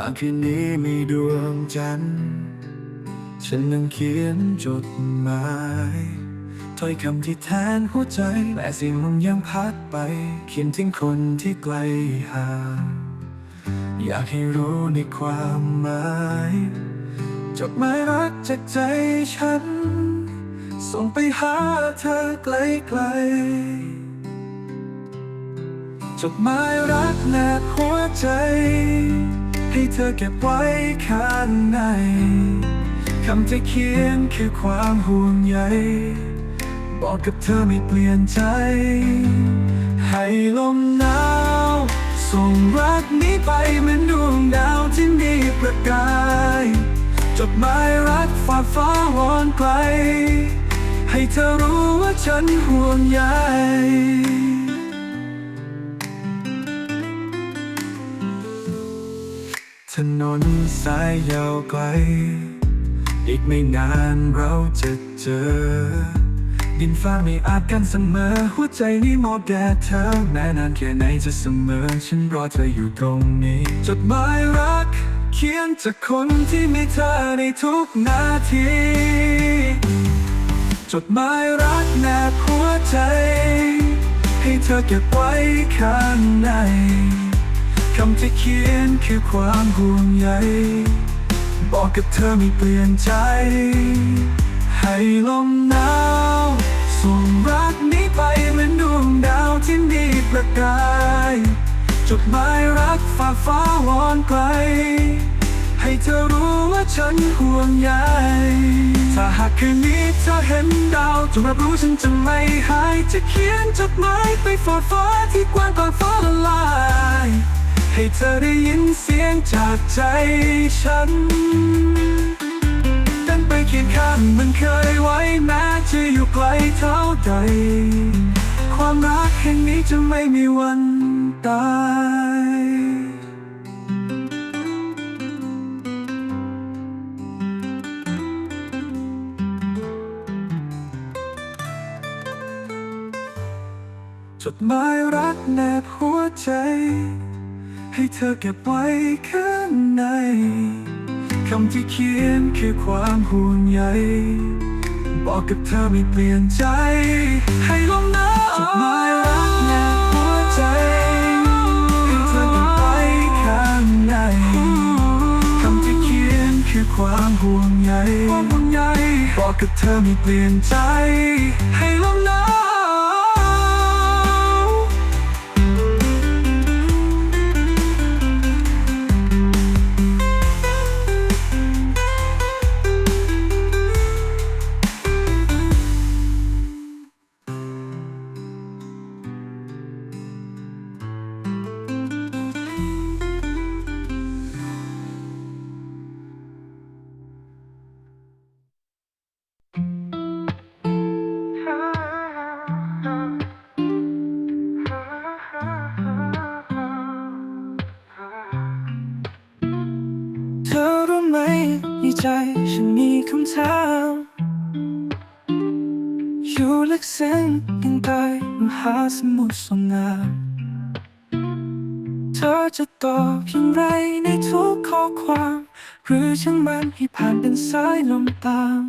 ลางคืนนี้มีดวงจันทร์ฉันนั่งเขียนจดหมายถ้อยคำที่แทนหัวใจแต่สิ่งมันยังพัดไป เขียนถึงคนที่ไกลห่างอยากให้รู้ในความหมายจดหมายรักจากใจฉัน ส่งไปหาเธอไกลๆจดหมายรักแนบหัวใจ ให้เธอเก็บไว้ข้างใน คำที่เขียนคือความห่วงใย บอกกับเธอไม่เปลี่ยนใจ ให้ลมหนาว ส่งรักนี้ไปเหมือนดวงดาวที่มีประกาย จดหมายรักฝากฟ้าวอนไกล ให้เธอรู้ว่าฉันห่วงใย นนสายยาวไกล อีกไม่นานเราจะเจอ ดินฟ้าไม่อาจกันเสมอ หัวใจนี้มอบแด่เธอ แม้นานแค่ไหนจะเสมอ ฉันรอเธออยู่ตรงนี้ จดหมายรัก เขียนจากคนที่มีเธอในทุกนาที จดหมายรักแนบหัวใจ ให้เธอเก็บไว้ข้างใน คำที่เขียนคือความห่วงใยบอกกับเธอไม่เปลี่ยนใจ ให้ลมหนาวส่งรักนี้ไปเหมือนดวงดาวที่มีประกาย จดหมายรักฝ่าฟ้าวอนไกล ให้เธอรู้ว่าฉันห่วงใยถ้าหากคืนนี้เธอเห็นดาวจงรับรู้ฉันจะไม่หาย จะเขียนจดหมายไปฟอดฟ้าที่กว้างกว่าฟ้าละลาย ให้เธอได้ยินเสียงจากใจฉันดันไปเคียงข้างมันเคยไว้แม้จะอยู่ไกลเท่าใด ความรักแห่งนี้จะไม่มีวันตายจดหมายรักแนบหัวใจ ให้เธอเก็บไว้ข้างในคำที่เขียนคือความห่วงใยบอกกับเธอไม่เปลี่ยนใจ ให้ลมหนาวจดหมายรักแนบหัวใจให้เธอเก็บไว้ข้างในคำที่เขียนคือความห่วงใยความห่วงใยบอกกับเธอไม่เปลี่ยนใจ ให้ลมหนา ในใจฉันมีคำถามอยู่ลึกซึ้งยังใต้มหาสมุทรสงงามเธอจะตอบอย่างไรในทุกข้อความ หรือช่างมันให้ผ่านเป็นสายลมตาม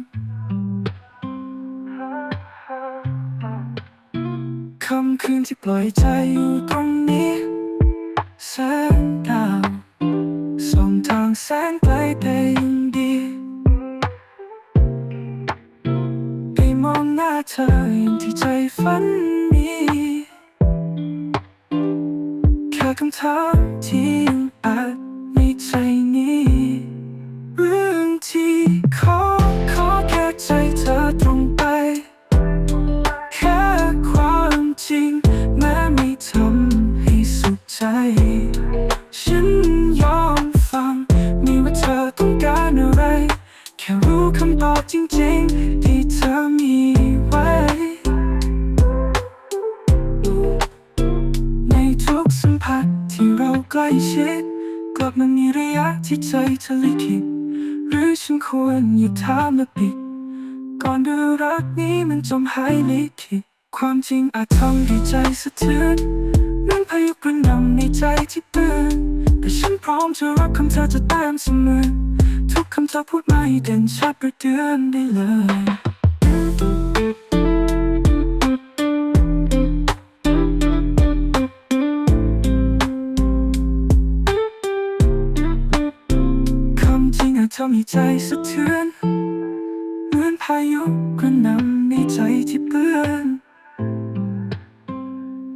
คำคืนที่ปล่อยใจอยู่ตรงนี้ ให้ใจสะเทือน เหมือนพายุกระหน่ำในใจที่เปื้อน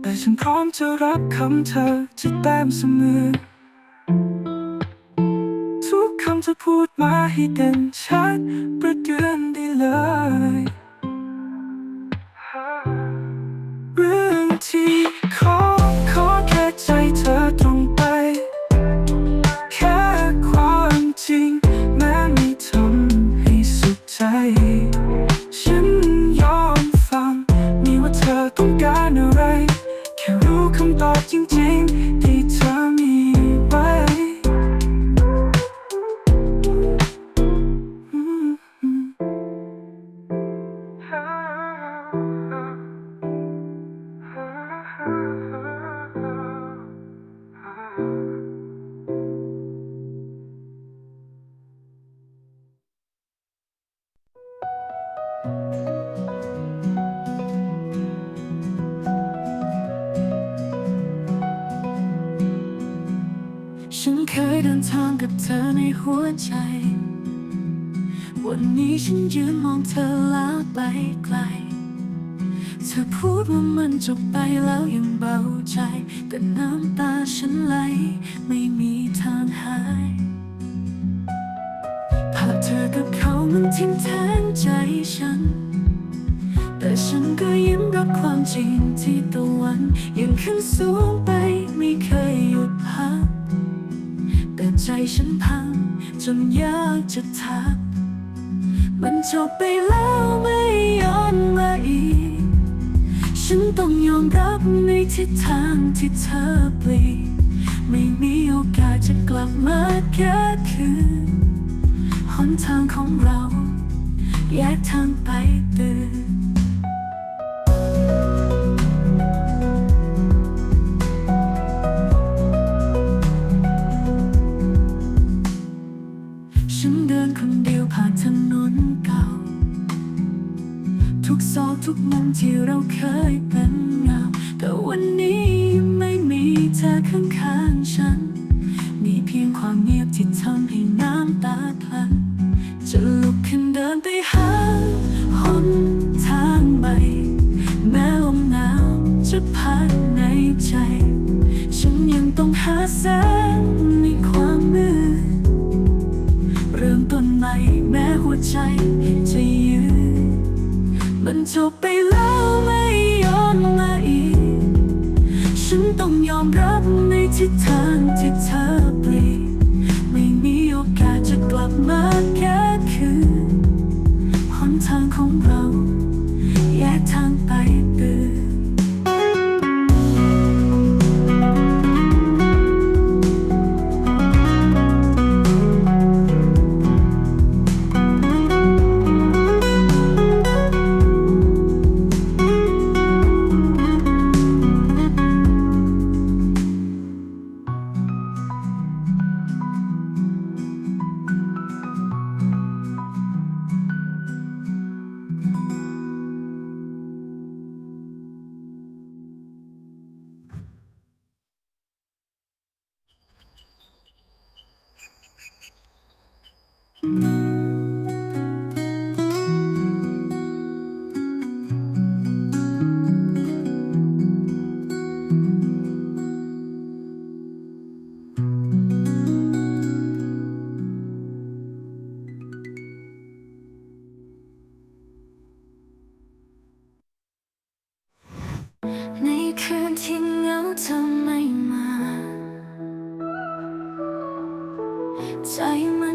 แต่ฉันพร้อมจะรับคำเธอจะแต้มเสมอ ทุกคำจะพูดมาให้เด่นชัดประเดือนได้เลย ในหัวใจ วันนี้ฉันยืนมองเธอแล้วไปไกล เธอพูดว่ามันจบไปแล้วยังเบาใจ แต่น้ำตาฉันไหลไม่มีทางหายภาพเธอกับเขามันทิ้งแทงใจฉัน แต่ฉันก็ยิ้มรับความจริงที่ตะวันยังขึ้นสูงไปไม่เคยหยุดพักแต่ใจฉันพัง จนยากจะทัก มันจบไปแล้วไม่ย้อนมาอีก ฉันต้องยอมรับในทิศทางที่เธอเปลี่ยนไม่มีโอกาสจะกลับมาแค่คืนหนทางของเรา แยกทางไปตื่น ที่เราเคยเป็นเงาแต่วันนี้ไม่มีเธอข้างๆฉัน มีเพียงความเงียบที่ทำให้น้ำตาพลัน ใจมัน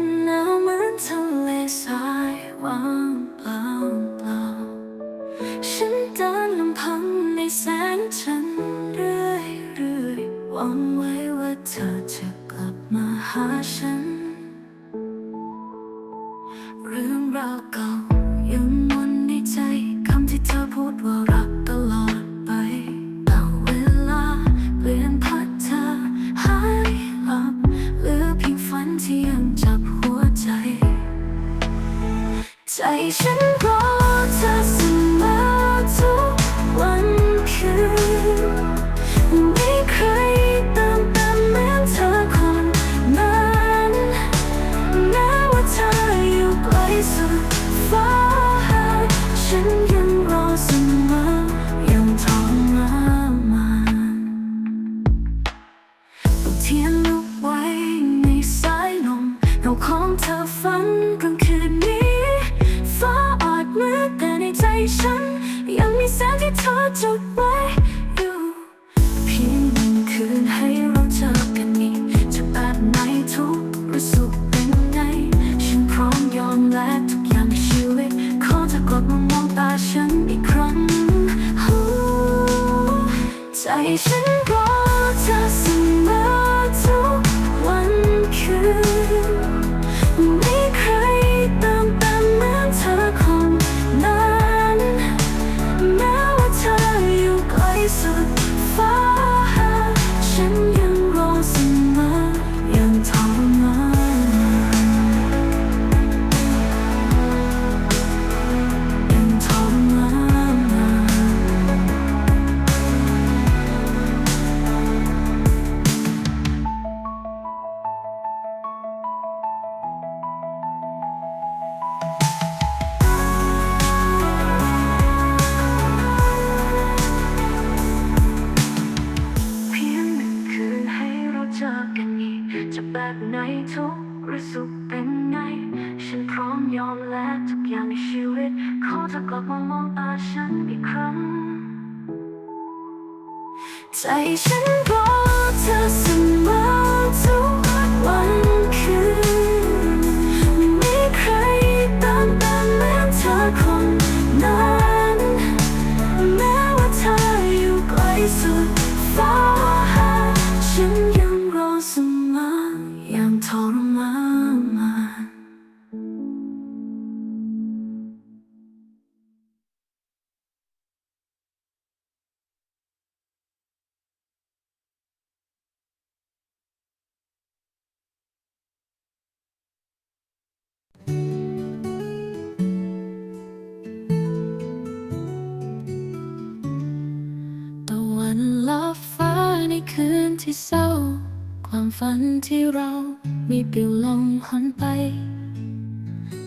ปลิวลงหนไป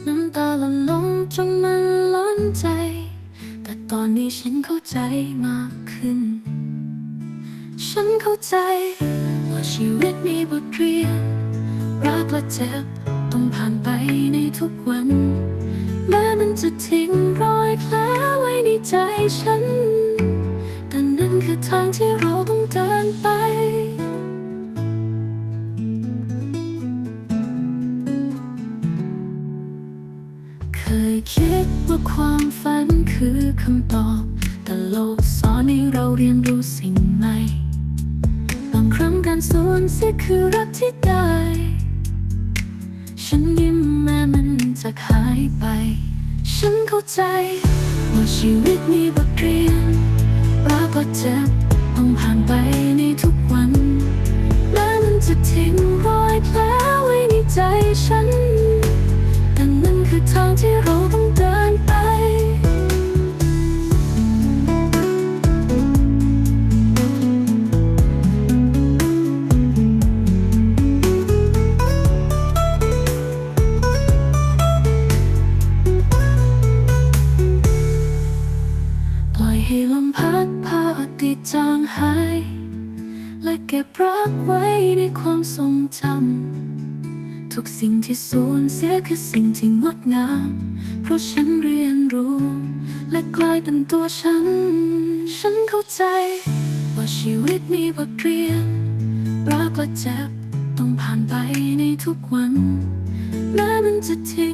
น้ำตาหลั่นลงจนมันล้นใจ แต่ตอนนี้ฉันเข้าใจมากขึ้น ฉันเข้าใจ ว่าชีวิตมีบทเรียน รักและเจ็บต้องผ่านไปในทุกวัน แม้มันจะทิ้งรอยแผลไว้ในใจฉัน แต่นั่นคือทางที่เราต้องเดินไป ว่าความฝันคือคำตอบ แต่โลกสอนให้เราเรียนรู้สิ่งใหม่ บางครั้งการสูญเสียคือรักที่ได้ ฉันยิ้มแม้มันจะหายไป ฉันเข้าใจ ว่าชีวิตมีบทเรียนรักและเจ็บต้องผ่านไปในทุกวันแม้มันจะทิ้งรอยแผลไว้ในใจฉัน คือทางที่เราต้องเดินไป ชีวิตมีบทเรียนรักและเจ็บต้องผ่านไปในทุกวันแม้มันจะทิ้ง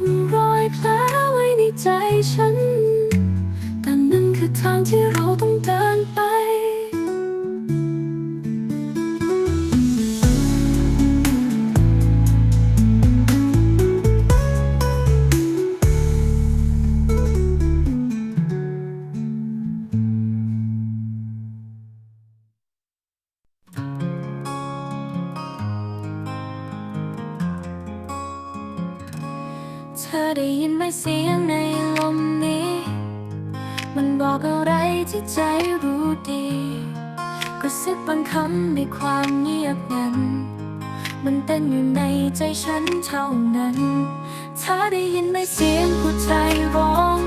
ำในความเงียบงันมันเต้นอยู่ในใจฉันเท่านั้นเธอได้ยินไหมเสียงหัวใจร้อง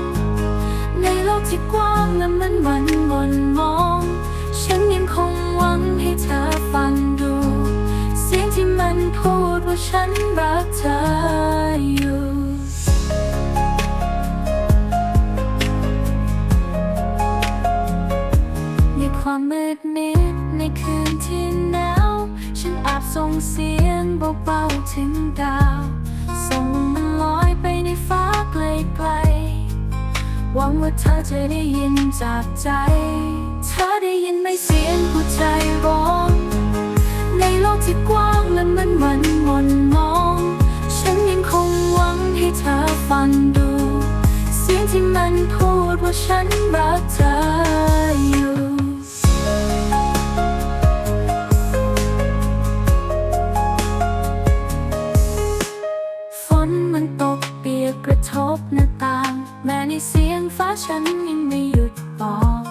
ในโลกที่กว้างและมันมันมนมอง ฉันยังคงหวังให้เธอฟังดู เสียงที่มันพูดว่าฉันรักเธออยู่ความมืดมิดในคืน ที่หนาว ฉันแอบส่งเสียงเบาๆถึงดาว ส่งมันลอยไปในฟ้าไกลๆหวังว่าเธอจะได้ยินจากใจ เธอได้ยินไหมเสียงหัวใจร้อง ในโลกที่กว้างและมันมันมนมอง ฉันยังคงหวังให้เธอฟังดู เสียงที่มันพูดว่าฉันรักเธออยู่ แม้ในเสียงฟ้าฉันยังไม่หยุดบอก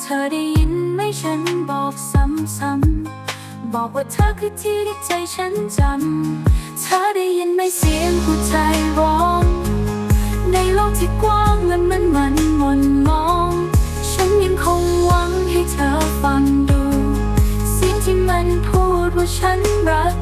เธอได้ยินไหมฉันบอกซ้ำๆบอกว่าเธอคือที่ที่ใจฉันจำ เธอได้ยินไหมเสียงหัวใจร้อง ในโลกที่กว้างและมันมันมนมอง ฉันยังคงหวังให้เธอฟังดู เสียงที่มันพูดว่าฉันรัก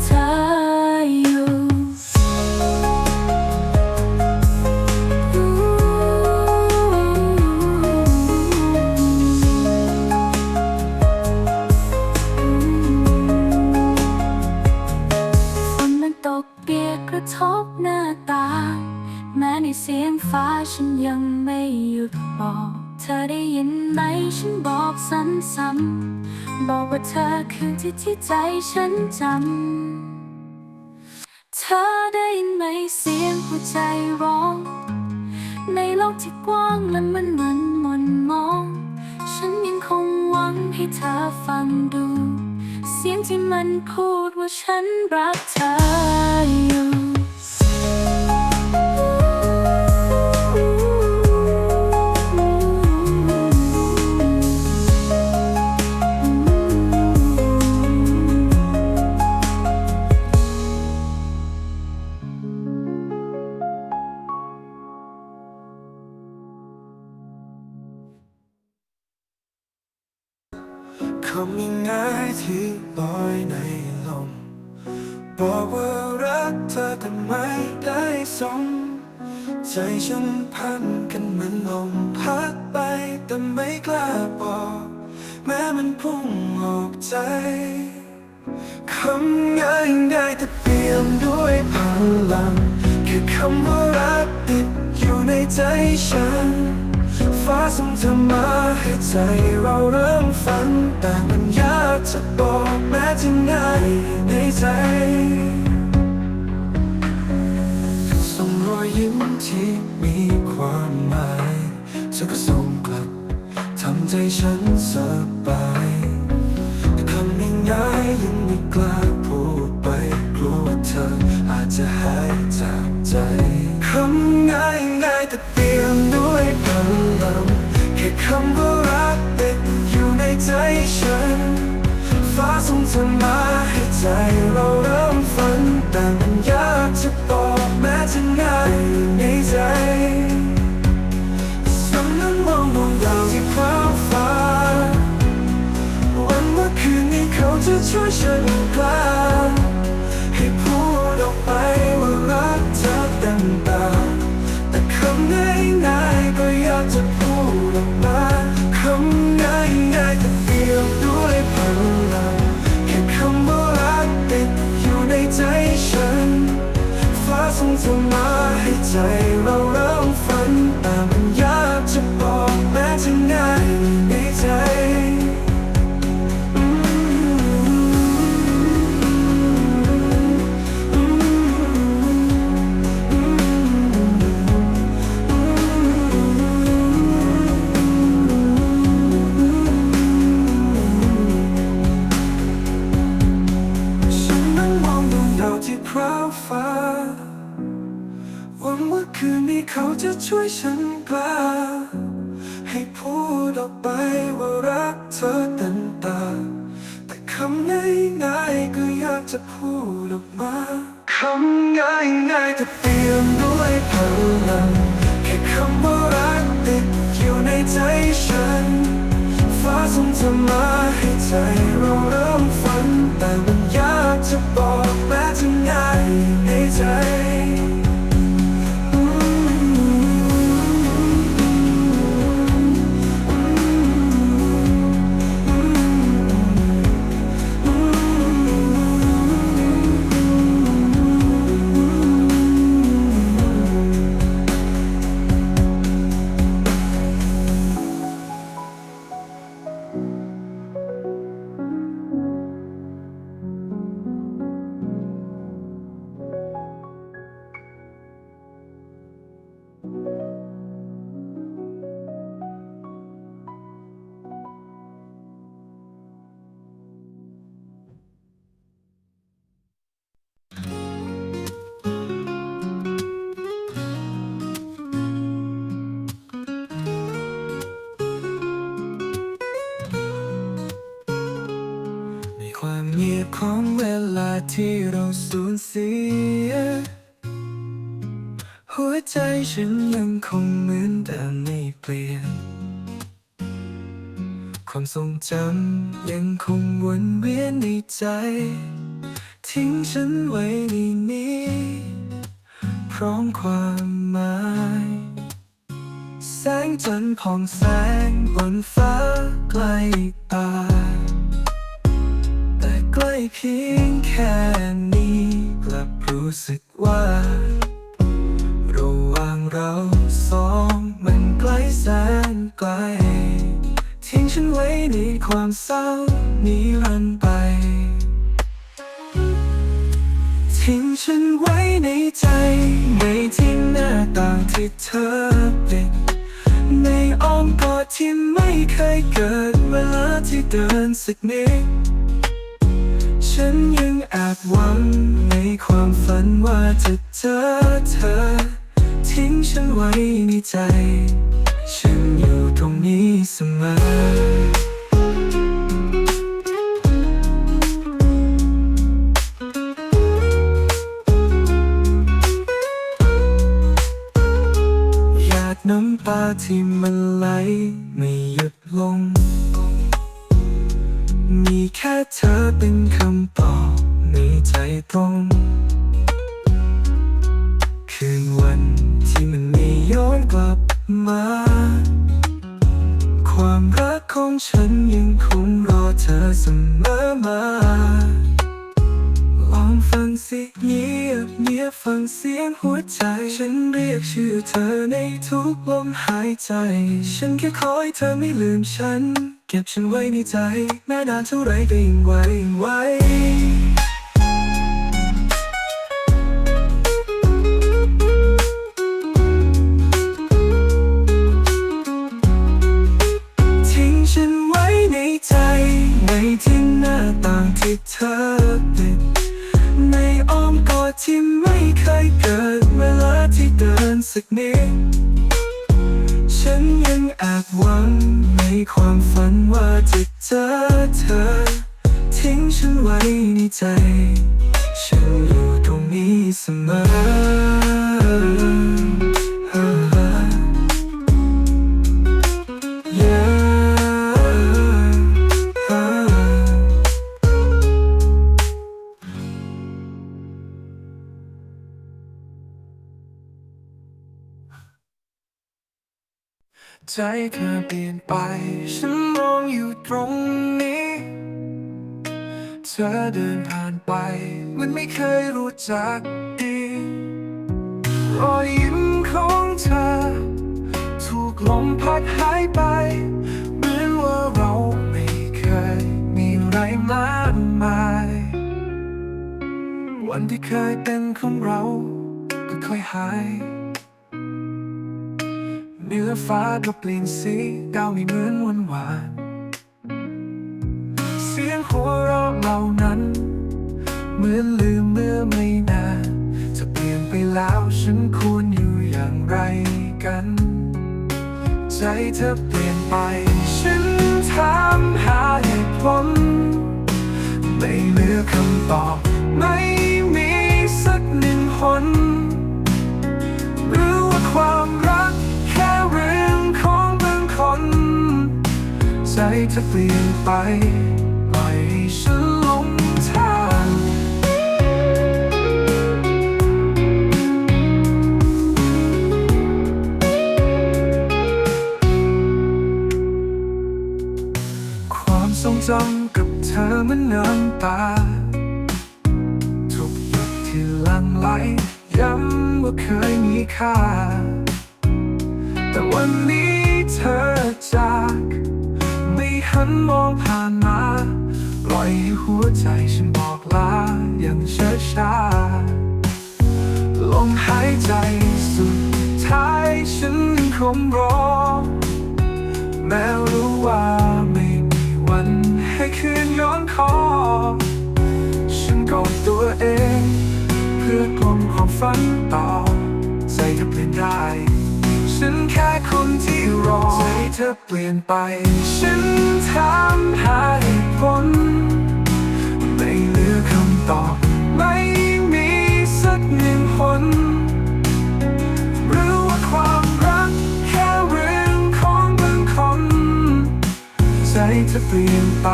ฟ้าฉันยังไม่หยุดบอก เธอได้ยินไหมฉันบอกซ้ำๆบอกว่าเธอคือที่ที่ใจฉันจำ เธอได้ยินไหมเสียงหัวใจร้อง ในโลกที่กว้างและมันมันมนมอง ฉันยังคงหวังให้เธอฟังดู เสียงที่มันพูดว่าฉันรักเธออยู่ำว่ารักติดอยู่ในใจฉัน ฟ้าส่งเธอมาให้ใจเราเริ่มฝัน แต่มันยากจะบอกแม้จะง่ายในใจส่งรอยยิ้มที่มีความหมายเธอก็ส่งกลับทำใจฉันสบายแต่คำง่ายๆยังไม่กล้าพูดไปกลัวว่าเธออาจจะหาย แต่เปลี่ยนด้วยพลังแค่คำว่ารักติดอยู่ในใจฉัน ฟ้าส่งเธอมาให้ใจเราเริ่มฝันแต่มันยากจะบอกแม้จะง่ายในใจฉันนั้นมองดวงดาวที่ฟ้าฟ้าวันเมื่อคืนนี้เขาจะช่วยฉันกลาาส่งเธอมาให้ใจเราเริ่ม คืนนี้เขาจะช่วยฉันกล้าให้พูดออกไปว่ารักเธอเต็มตา แต่คำง่ายๆก็อยากจะพูดออกมาคำง่ายๆแต่เปลี่ยนด้วยพลังแค่คำว่ารักติดอยู่ในใจฉัน ฟ้าส่งเธอมาให้ใจเราเริ่มฝัน แต่มันยากจะบอกแม้จะง่ายในใจ ฉันยังคงเหมือนเดิมไม่เปลี่ยน ความทรงจำยังคงวนเวียนในใจ ทิ้งฉันไว้ในนี้ พร้อมความหมาย แสงจันทร์ผ่องแสงบนฟ้าไกลตาแต่ใกล้เพียงแค่นี้กลับรู้สึกว่า ไกล ทิ้งฉันไว้ในความเศร้านิรันไป ทิ้งฉันไว้ในใจ ในที่หน้าต่างที่เธอเป็นในอ้อมกอดที่ไม่เคยเกิดเวลาที่เดินสักนิดฉันยังแอบหวังในความฝันว่าจะเจอเธอ ทิ้งฉันไว้ในใจ ฉันอยู่ตรงนี้เสมอ ฉันไว้ในใจ แม้นานเท่าไรก็ยังไว้ยังไว้ อเดินผ่านไป มันไม่เคยรู้จักดีรอยยิ้มของเธอ ถูกลมพัดหายไปเหมือนว่าเราไม่เคย มีอะไรมากมาย วันที่เคยเป็นของเราก็ค่อยหายเนื้อฟ้าก็เปลี่ยนสีดาวไม่เหมือนวันวาน สียงหัวเราะเหล่านั้น เหมือนลืมเมื่อไม่นานจะเปลี่ยนไปแล้วฉันควรอยู่อย่างไรกัน ใจเธอเปลี่ยนไป ฉันถามหาเหตุผลไม่เหลือคำตอบ ไม่มีสักหนึ่งหนหรือว่าความรักแค่เรื่องของบางคน ใจเธอเปลี่ยนไป ความทรงกับเธอเหมันน้ำตา ทุกหยดที่ลังไหลย้ำว่าเคยมีค่า แต่วันนี้เธอจาก ไม่หันมองผ่านมาปล่อยให้หัวใจฉันบอกลาอย่างช้าช้าลมหายใจสุดท้ายฉันยังคงรอแม้รู้ว่า ฝันต่อ ใจเธอเปลี่ยนได้ ฉันแค่คนที่รอ ใจเธอเปลี่ยนไป ฉันถามหาเหตุผลไม่เหลือคำตอบ ไม่มีสักหนึ่งคนหรือว่าความรักแค่เรื่องของบางคน ใจเธอเปลี่ยนไป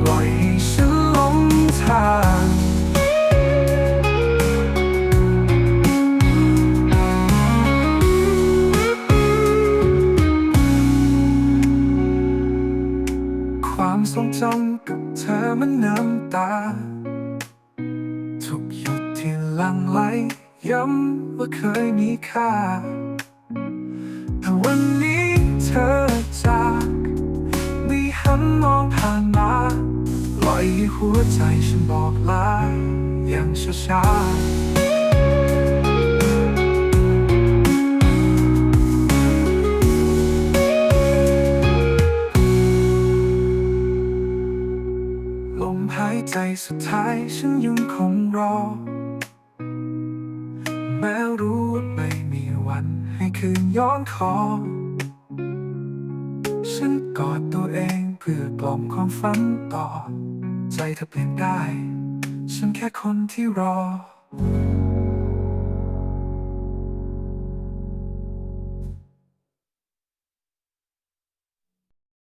ปล่อยให้ฉันหลงทาง ตา ทุกหยดที่ลังไหลย้ำว่าเคยมีค่า แต่วันนี้เธอจากไม่หันมองผ่านมาปล่อยห้หัวใจฉันบอกลาอย่างช้าๆ ใจสุดท้ายฉันยังคงรอ แม้รู้ว่าไม่มีวันให้คืนย้อนคอ ฉันกอดตัวเองเพื่อกล่อมความฝันต่อ ใจเธอเปลี่ยนได้ ฉันแค่คนที่รอ